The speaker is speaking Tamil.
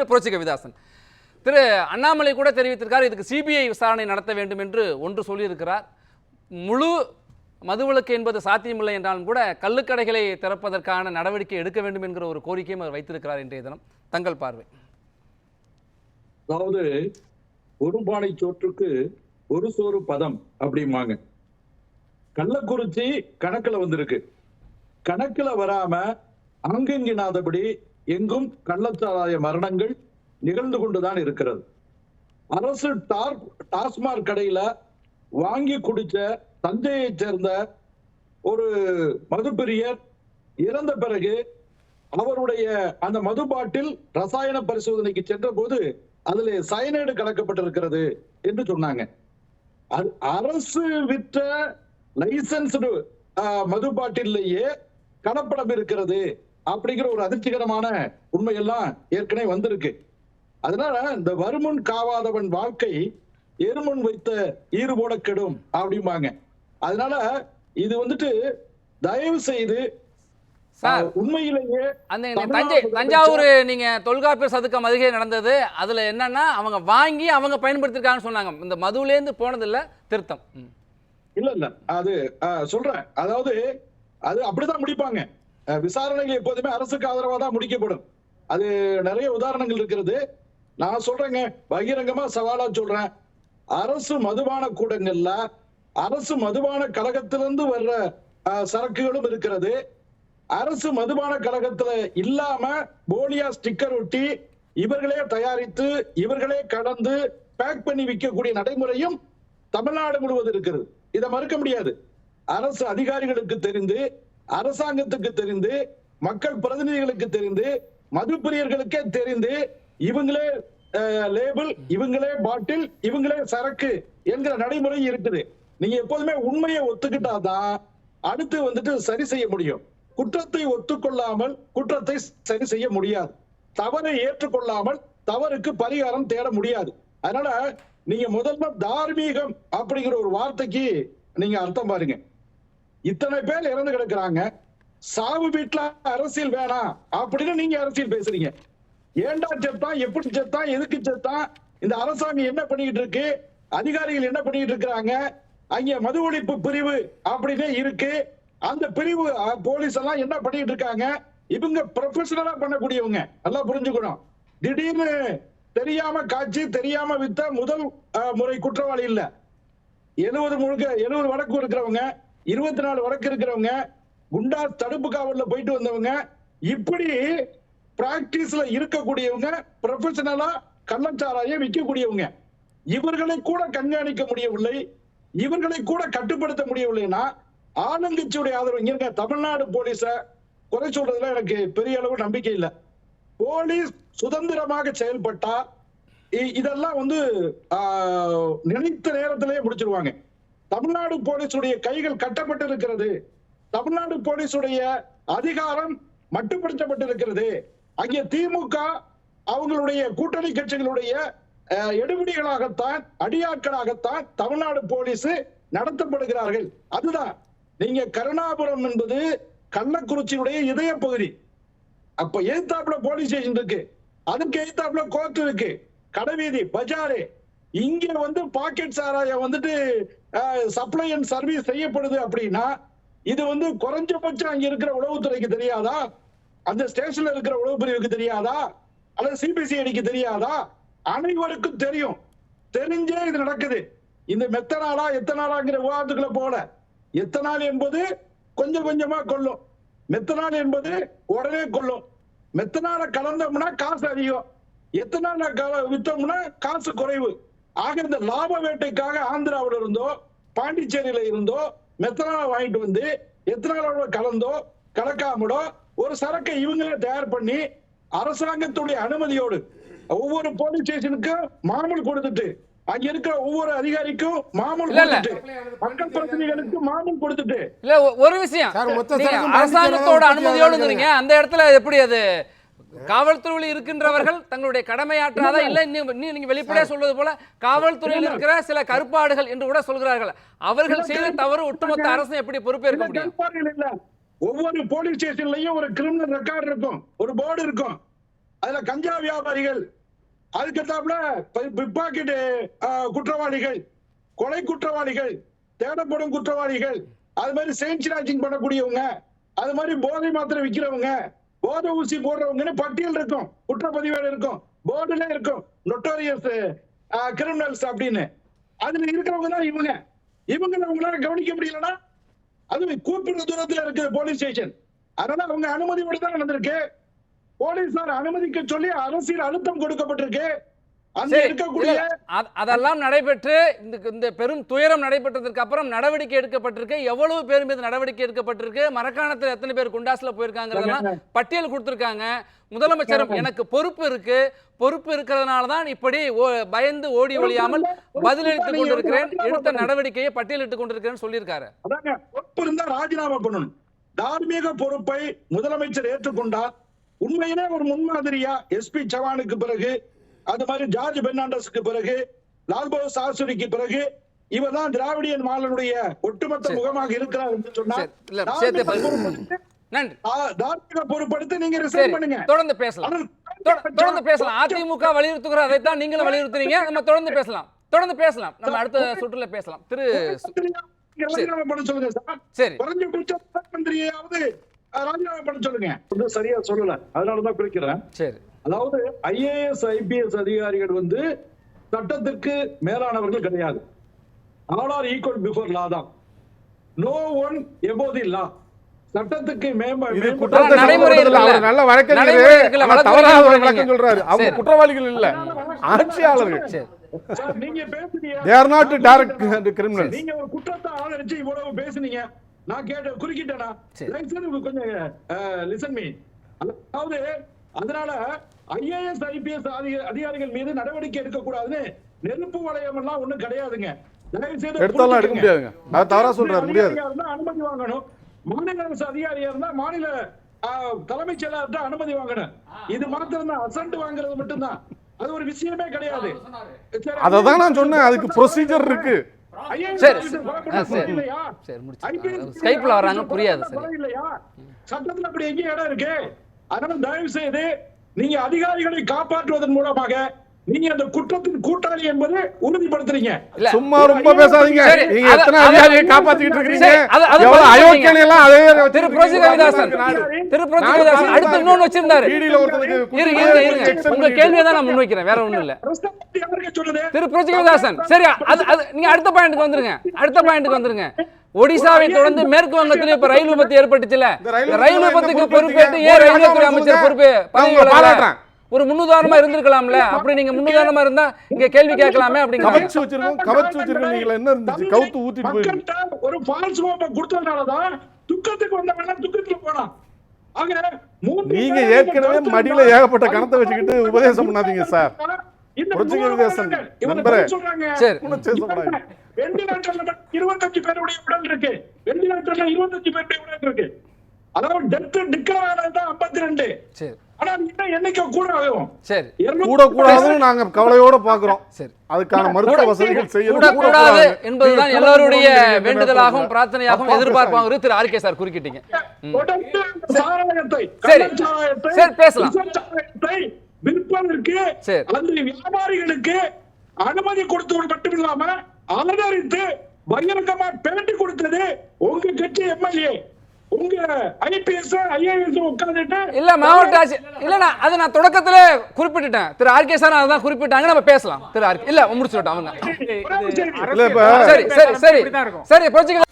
திரு புரட்சி கவிதாசன் திரு அண்ணாமலை கூட தெரிவித்திருக்கார் இதுக்கு சிபிஐ விசாரணை நடத்த வேண்டும் என்று ஒன்று சொல்லியிருக்கிறார். முழு மதுவிலக்கு என்பது சாத்தியமில்லை என்றாலும் கூட கள்ளுக்கடைகளை திறப்பதற்கான நடவடிக்கை எடுக்க வேண்டும் என்கிற ஒரு கோரிக்கையும் அவர் வைத்திருக்கிறார் இன்றைய தினம். தங்கள் பார்வை. அதாவது ஒருபாலை சோற்றுக்கு ஒரு சோறு பதம் அப்படிம்பாங்க. கள்ளக்குறிச்சி கணக்குல வந்திருக்கு. கணக்குல வராம அங்கங்கினாதபடி எங்கும் கள்ளச்சாராய மரணங்கள் நிகழ்ந்து கொண்டுதான் இருக்கிறது. அரசு டாஸ்மாக் கடையில வாங்கி குடிச்ச தஞ்சையைச் சேர்ந்த ஒரு மதுப்பிரியர் இறந்த பிறகு அவருடைய அந்த மது பாட்டில் ரசாயன பரிசோதனைக்கு சென்ற போது அதுல சயனைடு கலக்கப்பட்டிருக்கிறது என்று சொன்னாங்க. அது அரசு விற்ற லைசன்ஸ்டு மது பாட்டிலேயே கலப்படம் இருக்கிறது. அப்படிங்கிற ஒரு அதிர்ச்சிகரமான உண்மையெல்லாம் ஏற்கனவே வந்திருக்கு. அதனால இந்த வருமுன் காவாதவன் வாழ்க்கை எருமுன் வைத்த ஈறு போட கெடும் அப்படிம்பாங்க. அதனால இது வந்துட்டு தயவு செய்து உண்மையிலேயே அந்த தஞ்சை தஞ்சாவூர் நீங்க தொல்காப்பியர் சதுக்கம் அருகே நடந்தது. அதுல என்னன்னா அவங்க வாங்கி அவங்க பயன்படுத்திருக்காங்கன்னு சொன்னாங்க. இந்த மதுவிலேருந்து போனதில்ல திருத்தம். ம். இல்ல இல்ல. அது சொல்றேன். அதாவது அது அப்படிதான் முடிப்பாங்க. விசாரணைகள் எப்போதுமே அரசுக்கு ஆதரவா தான் முடிக்கப்படும். அது நிறைய உதாரணங்கள் இருக்கிறது. நான் சொல்றேங்க பகிரங்கமா சவாலா சொல்றேன். அரசு மதுபான கூடங்கள்ல அரசு மதுபான கழகத்திலிருந்து வர்ற சரக்குகளும் இருக்கிறது. அரசு மதுபான கழகத்துல இல்லாம போலியா ஸ்டிக்கர் ஒட்டி இவர்களே தயாரித்து இவர்களே கடந்து பேக் பண்ணி விற்கக்கூடிய நடைமுறையும் தமிழ்நாடு முழுவதும் இருக்கிறது. இதை மறுக்க முடியாது. அரசு அதிகாரிகளுக்கு தெரிந்து அரசாங்கத்துக்கு தெரிந்து மக்கள் பிரதிநிதிகளுக்கு தெரிந்து மது பிரியர்களுக்கே தெரிந்து இவங்களே லேபிள் இவங்களே பாட்டில் இவங்களே சரக்கு என்கிற நடைமுறை இருக்குது. நீங்க எப்போதுமே உண்மையை ஒத்துக்கிட்டாதான் அடுத்து வந்துட்டு சரி செய்ய முடியும். குற்றத்தை ஒத்துக்கொள்ளாமல் குற்றத்தை சரி செய்ய முடியாது. தவறை ஏற்றுக்கொள்ளாமல் தவறுக்கு பரிகாரம் தேட முடியாது. அதனால நீங்க முதல்ல தார்மீகம் அப்படிங்கிற ஒரு வார்த்தைக்கு நீங்க அர்த்தம் பாருங்க. இத்தனை பேர் இறந்து கிடக்குறாங்க. சாவு வீட்டுல அரசியல் வேணாம். அப்படின்னு நீங்க அரசியல் பேசுறீங்க. ஏண்டா செத்தான்? எப்படி செத்தான்? எதுக்கு செத்தான்? இந்த அரசாங்கம் என்ன பண்ணிக்கிட்டு இருக்கு? அதிகாரிகள் என்ன பண்ணிக்கிட்டு இருக்கிறாங்க? அங்க மது ஒழிப்பு பிரிவு அப்படின்னு இருக்கு. அந்த பிரிவு போலீஸ் எல்லாம் என்ன பண்ணிட்டு இருக்காங்க? இவங்க ப்ரொஃபஷனலா பண்ணக்கூடியவங்க. நல்லா புரிஞ்சுக்கணும். திடீர்னு தெரியாம காட்சி தெரியாம வித்த முதல் முறை குற்றவாளி இல்ல. எழுபது முழுக்க எழுபது வழக்கு இருக்கிறவங்க. இருபத்தி நாலு வழக்கு இருக்கிறவங்க குண்டா தடுப்பு காவல்ல போயிட்டு வந்தவங்க இப்படி பிராக்டிஸ்ல இருக்கக்கூடியவங்க ப்ரொஃபஷனலா கள்ளச்சாராயம் விற்கக்கூடியவங்க. இவர்களை கூட கண்காணிக்க முடியவில்லை இவர்களை கூட கட்டுப்படுத்த முடியவில்லைன்னா ஆளுங்கட்சியுடைய ஆதரவு இங்க தமிழ்நாடு போலீஸ குறை சொல்றதுல எனக்கு பெரிய அளவு நம்பிக்கை இல்லை. போலீஸ் சுதந்திரமாக செயல்பட்டா இ- இதெல்லாம் வந்து நினைத்த நேரத்திலேயே முடிச்சிருவாங்க. தமிழ்நாடு போலீஸுடைய கைகள் கட்டப்பட்டு இருக்கிறது தமிழ்நாடு போலீஸுடைய அதிகாரம் மட்டுப்படுத்தப்பட்டிருக்கிறது. அங்கே திமுக அவங்களுடைய கூட்டணி கட்சிகளுடைய எடுபடிகளாகத்தான் அடியாட்களாகத்தான் தமிழ்நாடு போலீஸ் நடத்தப்படுகிறார்கள். அதுதான். நீங்க கருணாபுரம் என்பது கள்ளக்குறிச்சியுடைய இதய பகுதி. அப்ப எதிர்த்தாப்புல போலீஸ் ஸ்டேஷன் இருக்கு. அதுக்கு எதிர்த்தாப்புல கோர்ட் இருக்கு. கடைவீதி பஜாரு இங்க வந்து பாக்கெட் சாராயம் வந்துட்டு சப்ளை அண்ட் சர்வீஸ் செய்யப்படுது அப்படின்னா இது வந்து குறைஞ்சபட்சம் அங்க இருக்கிற உளவுத்துறைக்கு தெரியாதா? அந்த ஸ்டேஷன்ல இருக்கிற உளவு பிரிவுக்கு தெரியாதா? அல்லது சிபிசிஐடிக்கு தெரியாதா? அனைவருக்கும் தெரியும். தெரிஞ்சே இது நடக்குது. இந்த மெத்தனாலா எத்தனாலாங்கிற விவாதத்துக்குள்ள போல எத்தனால் என்பது கொஞ்சம் கொஞ்சமா கொள்ளும். மெத்தனால் என்பது உடனே கொள்ளும். மெத்தனால கலந்தோம்னா காசு அதிகம். எத்தனால கல- வித்தோம்னா காசு குறைவு. ஆக இந்த லாப வேட்டைக்காக ஆந்திராவுல இருந்தோ பாண்டிச்சேரியில இருந்தோ மெத்தனால வாங்கிட்டு வந்து எத்தனாலோட கலந்தோ கலக்காமலோ ஒரு சரக்கை இவங்களே தயார் பண்ணி அரசாங்கத்துடைய அனுமதியோடு ஒவ்வொரு போலீஸ் ஸ்டேஷனுக்கும் மாமூல் கொடுத்துட்டு அங்க இருக்கிற ஒவ்வொரு அதிகாரிக்கும் மாமூல் மக்கள் பிரதிநிதிகளுக்கு மாமூல் கொடுத்துட்டு. இல்ல ஒரு விஷயம். சார், மொத்த நீங்க சரக்கும் அரசாங்கத்தோட அனுமதியோடுங்கிறீங்க அந்த இடத்துல எப்படி அது காவல்துறையில் இருக்கின்றவர்கள் தங்களுடைய கடமையாற்றாதா இல்ல நீங்க வெளிப்படையா சொல்வது போல காவல்துறையில் இருக்கிற சில கருப்பாடுகள் என்று கூட சொல்கிறார்கள். அவர்கள் செய்த தவறு ஒட்டுமொத்த அரசு எப்படி பொறுப்பேற்க முடியும்? ஒவ்வொரு போலீஸ் ஸ்டேஷன்லயும் ஒரு கிரிமினல் ரெக்கார்டு இருக்கும். ஒரு போர்டு இருக்கும். அதுல கஞ்சா வியாபாரிகள். அதுக்கேத்தாப்புல பிக் பாக்கெட் குற்றவாளிகள். கொலை குற்றவாளிகள். தேடப்படும் குற்றவாளிகள். அது மாதிரி செயின் ஸ்நாச்சிங் பண்ணக்கூடியவங்க. அது மாதிரி போதை மாத்திரை விக்கிறவங்க. போதை ஊசி போடுறவங்கன்னு பட்டியல் இருக்கும் குற்றப்பதிவேடு இருக்கும் போர்டுல இருக்கும் நொட்டோரியஸ் கிரிமினல்ஸ் அப்படின்னு. அதுல இருக்கிறவங்க தான் இவங்க. இவங்களை உங்களால கவனிக்க முடியலன்னா அது கூப்பிடுற தூரத்துல இருக்கு போலீஸ் ஸ்டேஷன் அதனால அவங்க அனுமதியோட தான் நடந்திருக்கு போலீசார் அனுமதிக்க சொல்லி அரசியல் அழுத்தம் கொடுக்கப்பட்டிருக்கு. அதெல்லாம் நடைபெற்று இந்த இந்த பெரும் துயரம் நடைபெற்றதற்கு அப்புறம் நடவடிக்கை எடுக்கப்பட்டிருக்கு. எவ்வளவு பேர் மீது நடவடிக்கை எடுக்கப்பட்டிருக்கு? மரக்காணத்துல எத்தனை பேர் குண்டாஸ்ல போயிருக்காங்கிறதெல்லாம் பட்டியல் கொடுத்திருக்காங்க. முதலமைச்சரும் எனக்கு பொறுப்பு இருக்கு. பொறுப்பு இருக்கிறதுனால தான் இப்படி பயந்து ஓடி ஒழியாமல் பதிலளித்துக் கொண்டிருக்கிறேன். எடுத்த நடவடிக்கையை பட்டியலிட்டுக் கொண்டிருக்கிறேன்னு சொல்லியிருக்காரு. பொறுப்பு இருந்தா ராஜினாமா பண்ணணும். தார்மீக பொறுப்பை முதலமைச்சர் ஏற்றுக்கொண்டார் உண்மையிலே ஒரு முன்மாதிரியா எஸ்பி சவானுக்கு பிறகு அது மாதிரி ஜார்ஜ் பெர்னாண்டஸுக்கு பிறகு லால்பகதூர் சாஸ்திரிக்கு பிறகு இவர் தான் திராவிடியன் மாடலுடைய ஒட்டுமொத்த. முகமாக இருக்கிறார் என்று சொன்னார். பொறுப்பெடுத்து, நீங்க ரிசைன் பண்ணுங்க. தொடர்ந்து பேசலாம். தொடர்ந்து பேசலாம். அதிமுக வலியுறுத்துகிற அதைத்தான் நீங்களும் வலியுறுத்துறீங்க. நம்ம தொடர்ந்து பேசலாம். தொடர்ந்து பேசலாம். நம்ம அடுத்த சுற்றுல பேசலாம். திரு சார். ராஜினாமா பண்ண சொல்லுங்க சரியா சொல்லல. அதனாலதான் குறிக்கிறேன் சரி. அதாவது ஐஏஎஸ் ஐபிஎஸ் அதிகாரிகள் வந்து சட்டத்திற்கு மேலானவர்கள் கிடையாது. All are equal before law தான். No one above the law சட்டத்துக்கு. குற்றவாளிகள் இல்ல. ஆட்சியாளர்கள். நீங்க பேசுனீங்க. They are not direct criminals நீங்க ஒரு குற்றத்தை ஆதரிச்சு இவ்வளவு பேசுனீங்க. நான் கேட்ட குறுக்கிட்டேனா? கொஞ்சம் லிசன் மீ அதாவது அதனால ஐஏஎஸ் ஐபிஎஸ் அதிகாரிகள் மீது நடவடிக்கை எடுக்கக்கூடாதுன்னு நெருப்பு வளையம் எல்லாம் ஒண்ணும் கிடையாதுங்க. எடுத்தாலும் எடுக்க. முடியாதுங்க. அது தவறா சொல்றாரு முடியாது. அனுமதி வாங்கணும். மாநில அரசு அதிகாரியா இருந்தா மாநில தலைமைச் செயலாளர்கிட்ட அனுமதி வாங்கணும். இது மாத்திரம் தான் அசண்ட் வாங்குறது மட்டும்தான். அது ஒரு விஷயமே கிடையாது. அததான் நான் சொன்னேன். அதுக்கு ப்ரொசீஜர் இருக்கு? சட்டத்துல அப்படி எங்கேயும் இடம் இருக்கு. அதனால தயவு செய்து நீங்க அதிகாரிகளை காப்பாற்றுவதன் மூலமாக நீங்க அந்த குற்றத்தின் கூட்டாளி என்பது உறுதிப்படுத்துறீங்க. சும்மா ரொம்ப பேசாதீங்க. நீங்க எத்தனை அத- அதிகாரியை காப்பாத்திக்கிட்டு இருக்கீங்க எவ்வளவு அயோக்கியனை எல்லாம் அதே திரு புரட்சி கவிதாசன் திரு புரட்சி கவிதாசன் அடுத்து இன்னொன்னு வச்சிருந்தாரு. இருங்க இருங்க இருங்க. உங்க கேள்வியை தான் நான் முன்வைக்கிறேன். வேற ஒண்ணும் இல்ல? திரு புரட்சி கவிதாசன் சரி அது அது நீங்க அடுத்த பாயிண்ட்க்கு வந்துருங்க. அடுத்த பாயிண்ட்க்கு வந்துருங்க. ஒடிசாவை தொடர்ந்து மேற்கு வங்கத்திலே இப்ப ரயில் விபத்து ஏற்பட்டுச்சுல. இந்த ரயில் விபத்துக்கு பொறுப்பேற்று பொறுப்பு ஏன்? ரயில்வே துறை ஒரு அமைச்சர். பொறுப்பு. ஒரு முன்னுதாரணமா இருந்திருக்கலாம்ல? அப்படி நீங்க முன்னுதாரணமா இருந்தா இங்க கேள்வி கேட்கலாமே அப்படிங்க கவச்சு வச்சிருக்கோம். கவச்சு வச்சிருக்கோம். நீங்க என்ன இருந்துச்சு? கவுத்து ஊத்திட்டு போயிருக்கு ஒரு ஃபால்ஸ் ஹோப்பை கொடுத்ததுனாலதான் துக்கத்துக்கு வந்தவங்க துக்கத்துல மூன்று நீங்க ஏற்கனவே மடியில ஏகப்பட்ட கணத்தை வச்சுக்கிட்டு உபதேசம் பண்ணாதீங்க சார். இந்த புரட்சி மூணு கவிதாசன் பேர்கள் இவங்க நண்பரே. சரி. வெண்டிலேட்டர்ல இருபத்தஞ்சு பேருடைய உடல் இருக்கு. வெண்டிலேட்டர்ல இருபத்தஞ்சு பேருடைய உடல் இருக்கு. அதாவது டெத் டிக்ளேர் ஆனது ஐம்பத்தி ரெண்டு சரி. ஆனா இன்னும் எண்ணிக்கை கூட ஆகும்? சரி. கூட கூடாதுன்னு நாங்க கவலையோட பாக்குறோம் சரி. அதுக்கான மருத்துவ வசதிகள் கூட கூடாது. என்பதுதான் எல்லாருடைய வேண்டுதலாகவும். பிரார்த்தனையாகவும் எதிர்பார்ப்பாங்க திரு ஆர்கே சார். குறுக்கிட்டீங்க. சரி. சரி, பேசலாம். விற்பதற்கு சரி. அந்த வியாபாரிகளுக்கு அனுமதி கொடுத்தது மட்டும் இல்லாம அலங்கரித்து பகிரங்கமா பேட்டி கொடுத்தது உங்க கட்சி எம்எல்ஏ. உங்க ஐபிஎஸ் ஐஏஎஸ் உட்கார்ந்துட்டு இல்ல மாவட்ட ஆட்சி இல்ல நான் அது நான் தொடக்கத்திலே குறிப்பிட்டுட்டேன். திரு ஆர்கே சார் அதான் குறிப்பிட்டாங்க. நம்ம பேசலாம். திரு ஆர்கே இல்ல முடிச்சுட்டோம் அவங்க. சரி சரி சரி. சரி புரட்சிகள்